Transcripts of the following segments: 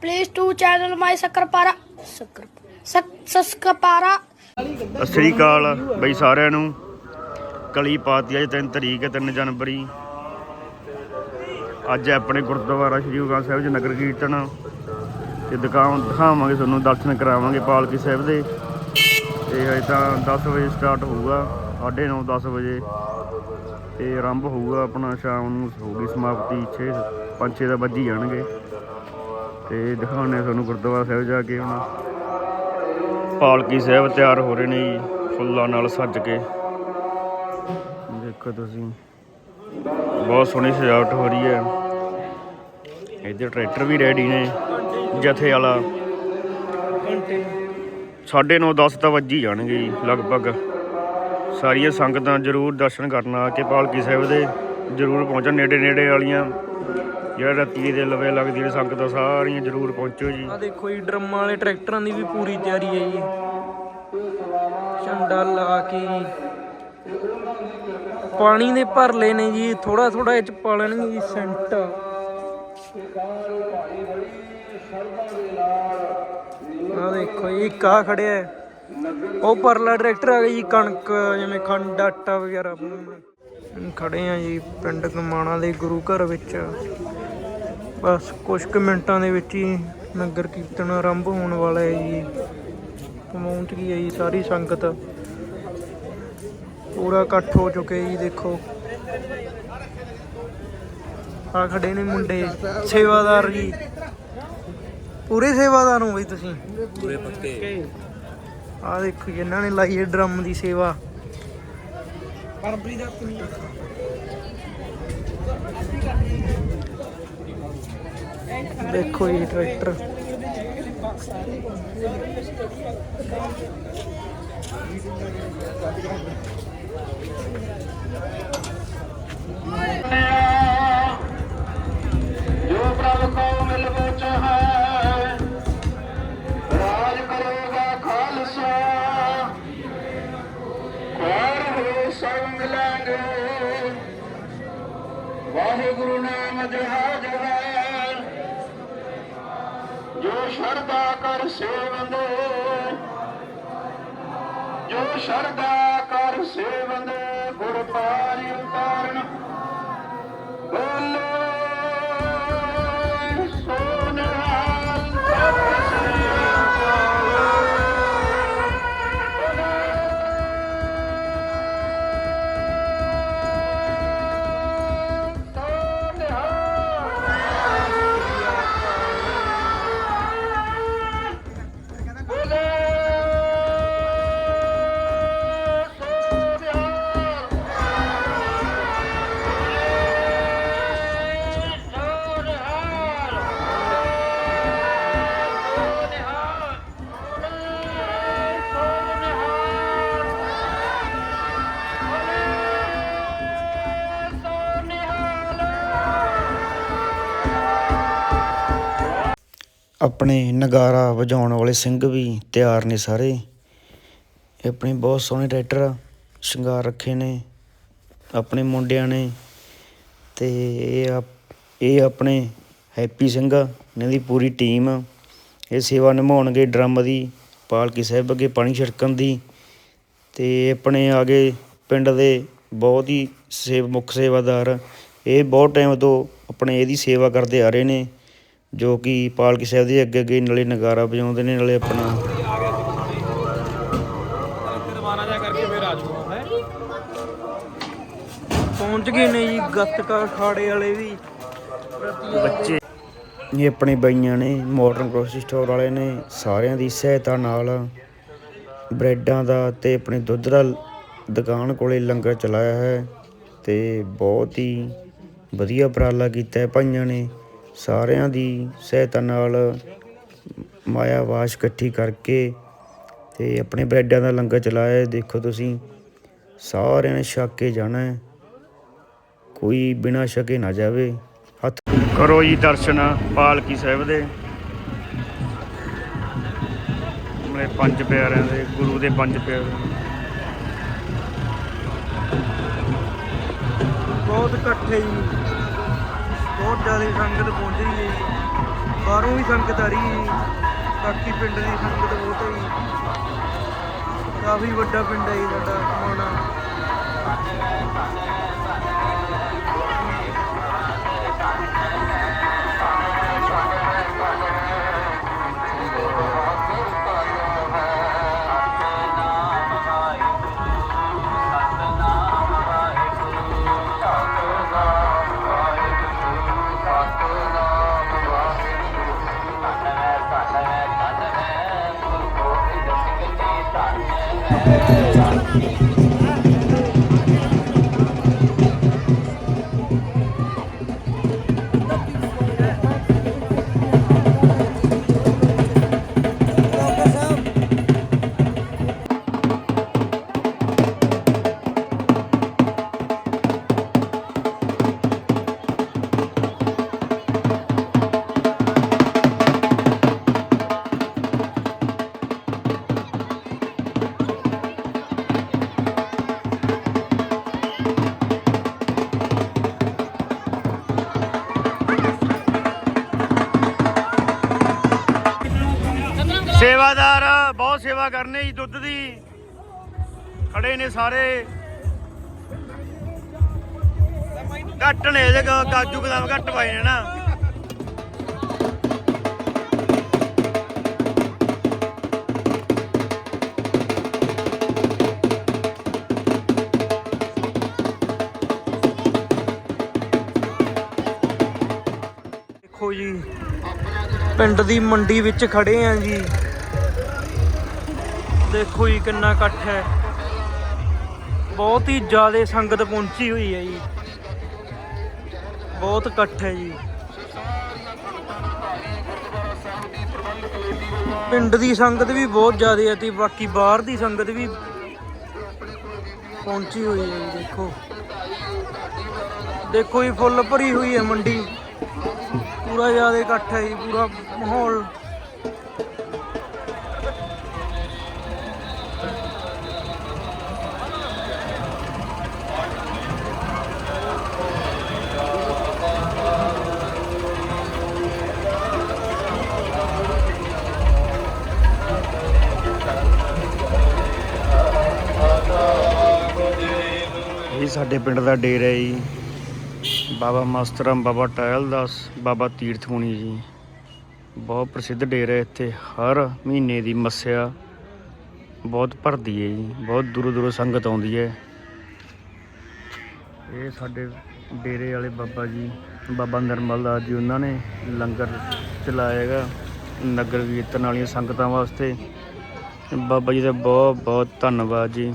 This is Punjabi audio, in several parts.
Please to channel my Sakrapara. Sakrapara. ਸਤਿ ਸ੍ਰੀ ਅਕਾਲ ਬਈ ਸਾਰਿਆਂ ਨੂੰ। ਕਲੀ ਪਾਤੀ ਅੱਜ 3 ਤਰੀਕ ਹੈ 3 ਜਨਵਰੀ। ਅੱਜ ਆਪਣੇ ਗੁਰਦੁਆਰਾ ਸ਼੍ਰੀ ਗੁਰੂ ਗ੍ਰੰਥ ਸਾਹਿਬ ਜੀ ਨਗਰ ਕੀਰਤਨ। ਤੇ ਦੁਕਾਨ ਦਿਖਾਵਾਂਗੇ ਤੁਹਾਨੂੰ, ਦਰਸ਼ਨ ਕਰਾਵਾਂਗੇ ਪਾਲਕੀ ਸਾਹਿਬ ਦੇ। ਤੇ ਹਜੇ ਤਾਂ 10 ਵਜੇ ਸਟਾਰਟ ਹੋਊਗਾ 9:30 10 ਵਜੇ। ਤੇ ਆਰੰਭ ਹੋਊਗਾ ਆਪਣਾ, ਸ਼ਾਮ ਨੂੰ ਹੋਊਗੀ ਸਮਾਪਤੀ 6 5 6 ਦਾ ਵੱਜੀ ਜਾਣਗੇ। ਤੇ ਦਿਖਾਉਣੇ ਤੁਹਾਨੂੰ ਗੁਰਦੁਆਰਾ ਸਾਹਿਬ ਜਾ ਕੇ ਹੁਣ। ਪਾਲਕੀ ਸਾਹਿਬ ਤਿਆਰ ਹੋ ਰਹੇ ਨੇ ਜੀ ਫੁੱਲਾਂ ਨਾਲ ਸੱਜ ਕੇ। ਦੇਖੋ ਤੁਸੀਂ। ਬਹੁਤ ਸੋਹਣੀ ਸਜਾਵਟ ਹੋ ਰਹੀ ਹੈ। ਇੱਧਰ ਟਰੈਕਟਰ ਵੀ ਰੈਡੀ ਨੇ ਜਥੇ ਵਾਲਾ। ਸਾਢੇ ਨੌ 10 ਤਾਂ ਵੱਜ ਹੀ ਜਾਣਗੇ ਜੀ ਲਗਭਗ। ਸਾਰੀਆਂ ਸੰਗਤਾਂ ਜ਼ਰੂਰ ਦਰਸ਼ਨ ਕਰਨ ਆ ਕੇ ਪਾਲਕੀ ਸਾਹਿਬ ਦੇ ਜ਼ਰੂਰ ਪਹੁੰਚਣ ਨੇੜੇ ਨੇੜੇ ਵਾਲੀਆਂ ਜਿਹੜਾ ਰਾਤੀ ਦੇ ਲਵੇ ਲੱਗਦੀ ਨੇ ਸੰਗਤਾਂ ਸਾਰੀਆਂ ਜ਼ਰੂਰ ਪਹੁੰਚੋ ਜੀ। ਆ ਦੇਖੋ ਜੀ, ਡਰਮਾਂ ਵਾਲੇ ਟਰੈਕਟਰਾਂ ਦੀ ਵੀ ਪੂਰੀ ਤਿਆਰੀ ਹੈ ਜੀ। ਝੰਡਾ ਲਾ ਕੇ ਪਾਣੀ ਦੇ ਭਰ ਲਏ ਨੇ ਜੀ ਥੋੜਾ ਥੋੜਾ ਇਹ ਚ ਪਾ ਲੈਣਗੇ ਜੀ ਸੈਂਟ। ਆ ਦੇਖੋ ਜੀ ਕਾ ਖੜਿਆ। ਉਹ ਪਰਲਾ ਟਰੈਕਟਰ ਆ ਗਿਆ ਜੀ, ਕਣਕ, ਜਿਵੇਂ ਖੰਡ, ਆਟਾ ਵਗੈਰਾ। ਪਾਉਣ। ਖੜੇ ਆ ਜੀ ਪਿੰਡ ਕਮਾਣਾ ਦੇ ਗੁਰੂ ਘਰ ਵਿੱਚ। ਬਸ ਕੁਝ ਕੁ ਮਿੰਟਾਂ ਦੇ ਵਿੱਚ ਹੀ ਨਗਰ ਕੀਰਤਨ ਆਰੰਭ ਹੋਣ ਵਾਲਾ ਹੈ ਜੀ। ਪਹੁੰਚ ਗਈ ਹੈ ਜੀ ਸਾਰੀ ਸੰਗਤ। ਪੂਰਾ ਇਕੱਠ ਹੋ ਚੁੱਕੇ ਜੀ ਦੇਖੋ। ਆ ਖੜੇ ਨੇ ਮੁੰਡੇ ਸੇਵਾਦਾਰ ਜੀ। ਪੂਰੇ ਸੇਵਾਦਾਰ ਹੋ ਬਈ ਤੁਸੀਂ। ਪੂਰੇ ਪੱਕੇ। ਆ ਦੇਖੋ ਜੀ, ਇਹਨਾਂ ਨੇ ਲਾਈ ਹੈ ਡਰਮ ਦੀ ਸੇਵਾ। ਪਰਮਪ੍ਰੀਤ ਦੇਖੋ ਇਹ ਟਰੈਕਟਰ ਜੋ ਪ੍ਰਭ ਕੋ ਮਿਲ ਬੋਚ ਹੈ ਰਾਜ ਕਰੇਗਾ ਹੋ। ਵਾਹਿਗੁਰੂ ਨਾਮ ਜਹਾਜ ਹੈ। ਜੋ ਸ਼ਰਧਾ ਕਰ ਸੇਵੰਦੇ ਜੋ ਸ਼ਰਦਾ ਕਰ ਸੇਵੰਦੇ ਗੁਰ ਪਾਰੀ ਆਪਣੇ ਨਗਾਰਾ ਵਜਾਉਣ ਵਾਲੇ ਸਿੰਘ ਵੀ ਤਿਆਰ ਨੇ ਸਾਰੇ। ਇਹ ਆਪਣੇ ਬਹੁਤ ਸੋਹਣੇ ਟਰੈਕਟਰ ਸ਼ਿੰਗਾਰ ਰੱਖੇ ਨੇ ਆਪਣੇ ਮੁੰਡਿਆਂ ਨੇ ਤੇ ਇਹ ਆਪ- ਇਹ ਆਪਣੇ ਹੈਪੀ ਸਿੰਘ ਇਹਨਾਂ ਦੀ ਪੂਰੀ ਟੀਮ ਇਹ ਸੇਵਾ ਨਿਭਾਉਣਗੇ ਡਰਮ ਦੀ, ਪਾਲਕੀ ਸਾਹਿਬ ਅੱਗੇ ਪਾਣੀ ਛਿੜਕਣ ਦੀ ਤੇ ਆਪਣੇ ਆਗੇ ਪਿੰਡ ਦੇ ਬਹੁਤ ਹੀ ਸੇਵ ਮੁੱਖ ਸੇਵਾਦਾਰ ਇਹ ਬਹੁਤ ਟਾਈਮ ਤੋਂ ਆਪਣੇ ਇਹਦੀ ਸੇਵਾ ਕਰਦੇ ਆ ਰਹੇ ਨੇ। ਜੋ ਕਿ ਪਾਲਕੀ ਸਾਹਿਬ ਦੇ ਅੱਗੇ ਅੱਗੇ ਨਾਲੇ ਨਗਾਰਾ ਵਜਾਉਂਦੇ ਨੇ ਨਾਲੇ ਆਪਣਾ ਪਹੁੰਚ ਗਏ ਨੇ ਜੀ ਗੱਤਕਾ ਖਾੜੇ ਵਾਲੇ ਵੀ। ਬੱਚੇ ਇਹ ਆਪਣੇ ਬਈਆਂ ਨੇ ਮਾਡਰਨ ਗਰੋਸਰੀ ਸਟੋਰ ਵਾਲੇ ਨੇ ਸਾਰਿਆਂ ਦੀ ਸਹਾਇਤਾ ਨਾਲ ਬ੍ਰੈਡਾਂ ਦਾ ਤੇ ਆਪਣੇ ਦੁੱਧ ਦਾ ਦੁਕਾਨ ਕੋਲੇ ਲੰਗਰ ਚਲਾਇਆ ਹੈ ਤੇ ਬਹੁਤ ਹੀ ਵਧੀਆ ਉਪਰਾਲਾ ਕੀਤਾ ਹੈ ਭਾਈਆਂ ਨੇ। ਸਾਰਿਆਂ ਦੀ ਸਹਾਇਤਾ ਨਾਲ ਮਾਇਆ ਵਾਸ਼ ਇਕੱਠੀ ਕਰਕੇ ਤੇ ਆਪਣੇ ਬ੍ਰੈਡਾਂ ਦਾ ਲੰਗਰ ਚਲਾਇਆ। ਹੈ। ਦੇਖੋ ਤੁਸੀਂ ਸਾਰਿਆਂ ਨੇ ਛਕ ਕੇ ਜਾਣਾ ਹੈ। ਕੋਈ ਬਿਨਾਂ ਛਕੇ ਨਾ ਜਾਵੇ। ਹੱਥ ਕਰੋ ਜੀ ਦਰਸ਼ਨ ਪਾਲਕੀ ਸਾਹਿਬ ਦੇ। ਮੇਰੇ ਪੰਜ ਪਿਆਰਿਆਂ ਦੇ ਗੁਰੂ ਦੇ ਪੰਜ ਪਿਆਰੇ। ਬਹੁਤ ਇਕੱਠੇ ਜੀ। ਬਹੁਤ ਜ਼ਿਆਦਾ ਸੰਗਤ ਪਹੁੰਚ ਰਹੀ ਹੈ ਜੀ। ਬਾਹਰੋਂ ਵੀ ਸੰਗਤ ਆ ਰਹੀ ਹੈ ਜੀ। ਬਾਕੀ ਪਿੰਡ ਦੀ ਸੰਗਤ ਬਹੁਤ ਹੈ ਜੀ। ਕਾਫੀ ਵੱਡਾ ਪਿੰਡ ਹੈ ਜੀ ਸਾਡਾ ਮਾਣਾ ਸੇਵਾਦਾਰ, ਬਹੁਤ ਸੇਵਾ ਕਰਨੇ ਜੀ, ਦੁੱਧ ਦੀ। ਖੜੇ ਨੇ ਸਾਰੇ। ਘੱਟ ਨੇ ਇਹਦੇ ਕਾਜੂ ਬਦਾਮ ਘੱਟ ਪਾਏ ਨੇ ਨਾ। ਦੇਖੋ ਜੀ, ਪਿੰਡ ਦੀ ਮੰਡੀ ਵਿੱਚ ਖੜੇ ਆ ਜੀ। ਦੇਖੋ ਜੀ ਕਿੰਨਾ ਇਕੱਠ ਹੈ। ਬਹੁਤ ਹੀ ਜ਼ਿਆਦਾ ਸੰਗਤ ਪਹੁੰਚੀ ਹੋਈ ਹੈ ਜੀ। ਬਹੁਤ ਇਕੱਠ ਹੈ ਜੀ। ਪਿੰਡ ਦੀ ਸੰਗਤ ਵੀ ਬਹੁਤ ਜ਼ਿਆਦਾ ਹੈ ਤੇ ਬਾਕੀ ਬਾਹਰ ਦੀ ਸੰਗਤ ਵੀ ਪਹੁੰਚੀ ਹੋਈ ਹੈ ਜੀ, ਦੇਖੋ। ਦੇਖੋ ਜੀ, ਫੁੱਲ ਭਰੀ ਹੋਈ ਹੈ ਮੰਡੀ। ਪੂਰਾ ਜ਼ਿਆਦਾ ਇਕੱਠ ਹੈ ਜੀ, ਪੂਰਾ ਮਾਹੌਲ। ਸਾਡੇ ਪਿੰਡ ਦਾ ਡੇਰਾ ਜੀ। ਬਾਬਾ ਮਸਤਰਮ, ਬਾਬਾ ਟਾਇਲ ਦਾਸ ਬਾਬਾ ਤੀਰਥ ਮੁਨੀ ਜੀ। ਬਹੁਤ ਪ੍ਰਸਿੱਧ ਡੇਰਾ ਇੱਥੇ। ਹਰ ਮਹੀਨੇ ਦੀ ਮੱਸਿਆ ਬਹੁਤ ਭਰਦੀ ਹੈ ਜੀ। ਬਹੁਤ ਦੂਰੋਂ ਦੂਰੋਂ ਸੰਗਤ ਆਉਂਦੀ ਹੈ। ਇਹ ਸਾਡੇ ਡੇਰੇ ਵਾਲੇ ਬਾਬਾ ਜੀ, ਬਾਬਾ ਨਰਮਲ ਦਾਸ ਜੀ, ਉਹਨਾਂ ਨੇ ਲੰਗਰ ਚਲਾਇਆ ਹੈਗਾ ਨਗਰ ਕੀਰਤਨ ਵਾਲੀਆਂ ਸੰਗਤਾਂ ਵਾਸਤੇ। ਬਾਬਾ ਜੀ ਦਾ ਬਹੁਤ ਬਹੁਤ ਧੰਨਵਾਦ ਜੀ।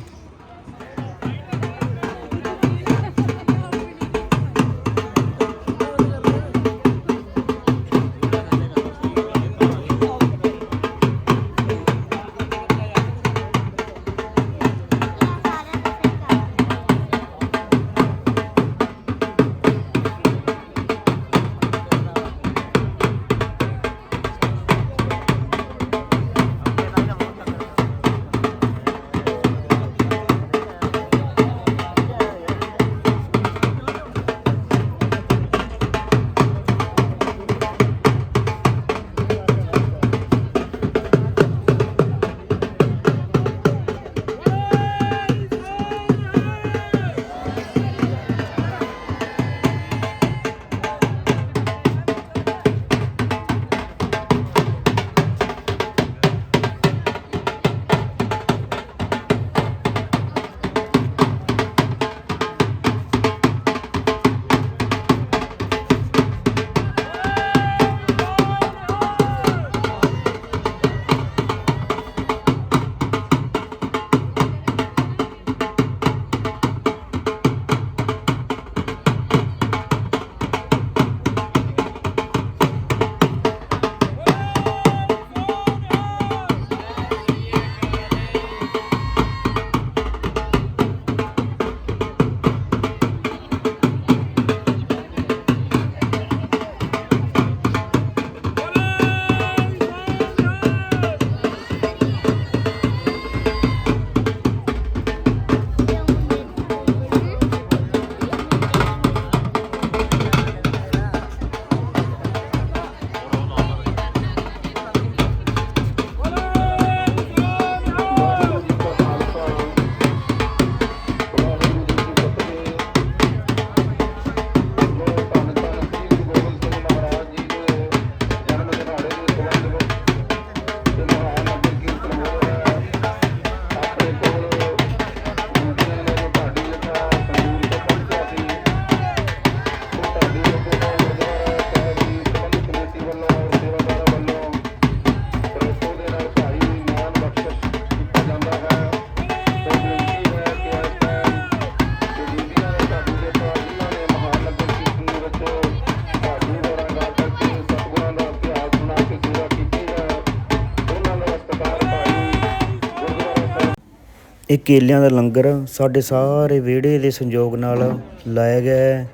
ਇਹ ਕੇਲਿਆਂ ਦਾ ਲੰਗਰ ਸਾਡੇ ਸਾਰੇ ਵਿਹੜੇ ਦੇ ਸੰਯੋਗ ਨਾਲ ਲਾਇਆ ਗਿਆ ਹੈ।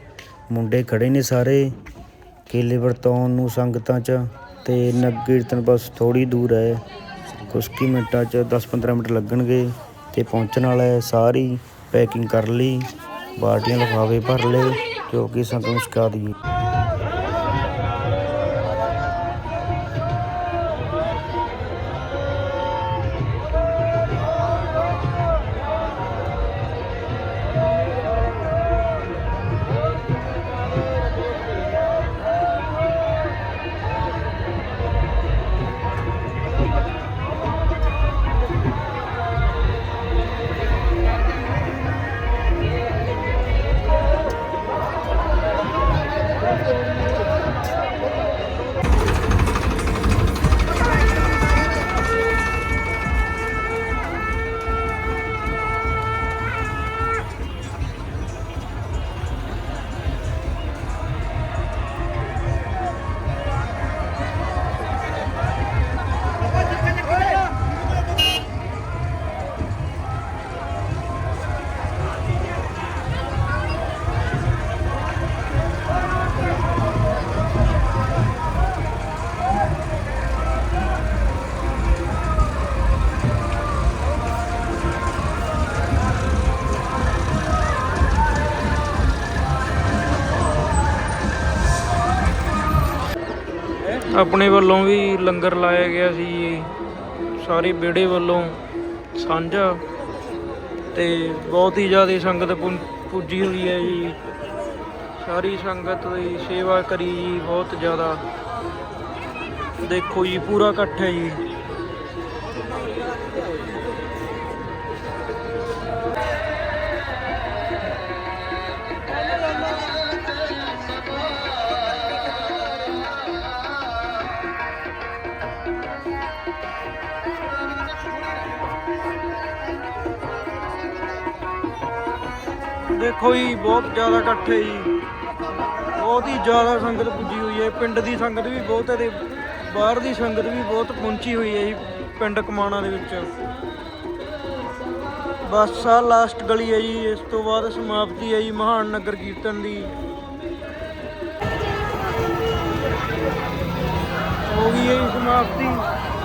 ਮੁੰਡੇ ਖੜੇ ਨੇ ਸਾਰੇ ਕੇਲੇ ਵਰਤਾਉਣ ਨੂੰ ਸੰਗਤਾਂ 'ਚ ਤੇ ਨਗਰ ਕੀਰਤਨ ਬਸ ਥੋੜੀ ਦੂਰ ਹੈ। ਕੁਛ ਕੀ ਮਿੰਟਾਂ 'ਚ 10-15 ਮਿੰਟ ਲੱਗਣਗੇ ਤੇ ਪਹੁੰਚਣ ਵਾਲਾ ਹੈ ਸਾਰੀ ਪੈਕਿੰਗ ਕਰ ਲਈ, ਬਾਲਟੀਆਂ ਲਿਫਾਫੇ ਭਰ ਲਏ, ਜੋ ਕਿ ਸੰਗਤ ਨੂੰ ਛਕਾ ਦਈਏ। ਆਪਣੇ ਵੱਲੋਂ ਵੀ ਲੰਗਰ ਲਾਇਆ ਗਿਆ ਸੀ ਜੀ। ਸਾਰੇ ਵਿਹੜੇ ਵੱਲੋਂ ਸਾਂਝਾ ਤੇ ਬਹੁਤ ਹੀ ਜ਼ਿਆਦਾ ਸੰਗਤ ਪੁੰ- ਪੁੱਜੀ ਹੋਈ ਹੈ ਜੀ। ਸਾਰੀ ਸੰਗਤ ਦੀ ਸੇਵਾ ਕਰੀ ਜੀ ਬਹੁਤ ਜ਼ਿਆਦਾ। ਦੇਖੋ ਜੀ, ਪੂਰਾ ਇਕੱਠ ਹੈ ਜੀ। ਦੇਖੋ ਜੀ, ਬਹੁਤ ਜ਼ਿਆਦਾ ਇਕੱਠੇ ਜੀ। ਬਹੁਤ ਹੀ ਜ਼ਿਆਦਾ ਸੰਗਤ ਪੁੱਜੀ ਹੋਈ ਹੈ। ਪਿੰਡ ਦੀ ਸੰਗਤ ਵੀ ਬਹੁਤ ਹੈ ਤੇ ਬਾਹਰ ਦੀ ਸੰਗਤ ਵੀ ਬਹੁਤ ਪਹੁੰਚੀ ਹੋਈ ਹੈ ਜੀ ਪਿੰਡ ਕਮਾਣਾ ਦੇ ਵਿੱਚ। ਬਸ ਆ ਲਾਸਟ ਗਲੀ ਹੈ ਜੀ, ਇਸ ਤੋਂ ਬਾਅਦ ਸਮਾਪਤੀ ਹੈ ਜੀ ਮਹਾਨ ਨਗਰ ਕੀਰਤਨ ਦੀ। ਹੋ ਗਈ ਹੈ ਜੀ ਸਮਾਪਤੀ।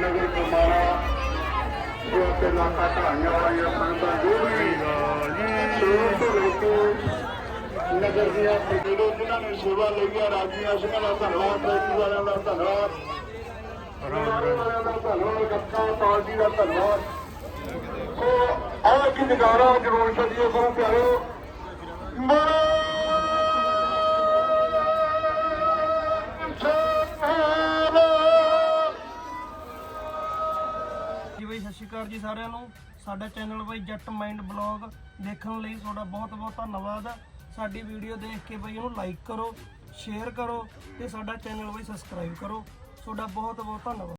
ਨਗਰ ਕਮਾਣਾ ਜੋ ਤੇ ਲਾਕਾ ਢਾਈਆਂ ਵਾਲੀਆਂ ਸੰਗਤਾਂ ਜੋ ਵੀ ਸ਼ੁਰੂ ਤੋਂ ਲੈ ਕੇ ਨਗਰ ਦੀਆਂ ਜਿਹੜੇ ਜਿਨ੍ਹਾਂ ਨੇ ਸੇਵਾ ਲਈ ਹੈ ਰਾਜੀਆਂ ਸਿੰਘਾਂ ਦਾ ਧੰਨਵਾਦ ਵਾਲਿਆਂ ਦਾ ਧੰਨਵਾਦ ਰਾਣੇ ਵਾਲਿਆਂ ਦਾ ਧੰਨਵਾਦ ਗੱਤਾ ਪਾਰਟੀ ਦਾ ਧੰਨਵਾਦ। ਉਹ ਆਹ ਕੀ ਨਗਾਰਾ ਜਰੂਰ ਛੱਡੀਏ ਗੁਰੂ ਪਿਆਰਿਓ ਮਰੋ ਜੀ ਜੀ ਸਾਰਿਆਂ ਨੂੰ। ਸਾਡਾ ਚੈਨਲ ਬਾਈ ਜੱਟ ਮਾਈਂਡ ਬਲੌਗ ਦੇਖਣ ਲਈ ਤੁਹਾਡਾ ਬਹੁਤ ਬਹੁਤ ਧੰਨਵਾਦ। ਸਾਡੀ ਵੀਡੀਓ ਦੇਖ ਕੇ ਬਾਈ ਇਹਨੂੰ ਲਾਈਕ ਕਰੋ ਸ਼ੇਅਰ ਕਰੋ ਤੇ ਸਾਡਾ ਚੈਨਲ ਬਾਈ ਸਬਸਕ੍ਰਾਈਬ ਕਰੋ। ਤੁਹਾਡਾ ਬਹੁਤ ਬਹੁਤ ਧੰਨਵਾਦ।